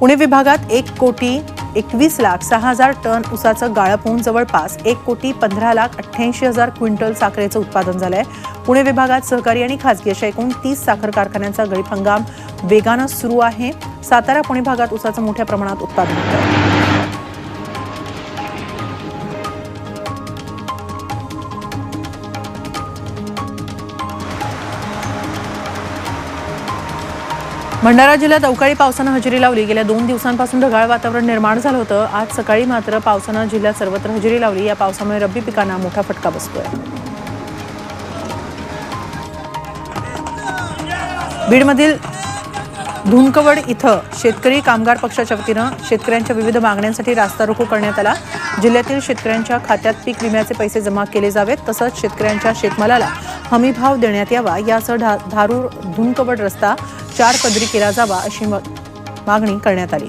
पुणे विभागात एक कोटी एकवीस लाख सहा हजार टन उसाचं गाळप होऊन जवळपास एक कोटी पंधरा लाख अठ्ठ्याऐंशी हजार क्विंटल साखरेचं उत्पादन झालं आहे पुणे विभागात सहकारी आणि खासगी अशा एकूण तीस साखर कारखान्यांचा गळीप हंगाम वेगानं सुरू आहे. सातारा पुणे भागात उसाचं मोठ्या प्रमाणात उत्पादन होतं भंडारा जिल्ह्यात अवकाळी पावसानं हजेरी लावली. गेल्या दोन दिवसांपासून ढगाळ वातावरण निर्माण झालं होतं. आज सकाळी मात्र पावसानं जिल्ह्यात सर्वत्र हजेरी लावली. या पावसामुळे रब्बी पिकांना मोठा फटका बसतोय. बीडमधील धुंकवड इथं शेतकरी कामगार पक्षाच्या वतीनं शेतकऱ्यांच्या विविध मागण्यांसाठी रास्ता रोको करण्यात आला. जिल्ह्यातील शेतकऱ्यांच्या खात्यात पीक विम्याचे पैसे जमा केले जावेत. तसंच शेतकऱ्यांच्या शेतमालाला हमीभाव देण्यात यावा. यासह ढा धारूर धुंकवड रस्ता चार पदरी केला जावा अशी मागणी करण्यात आली.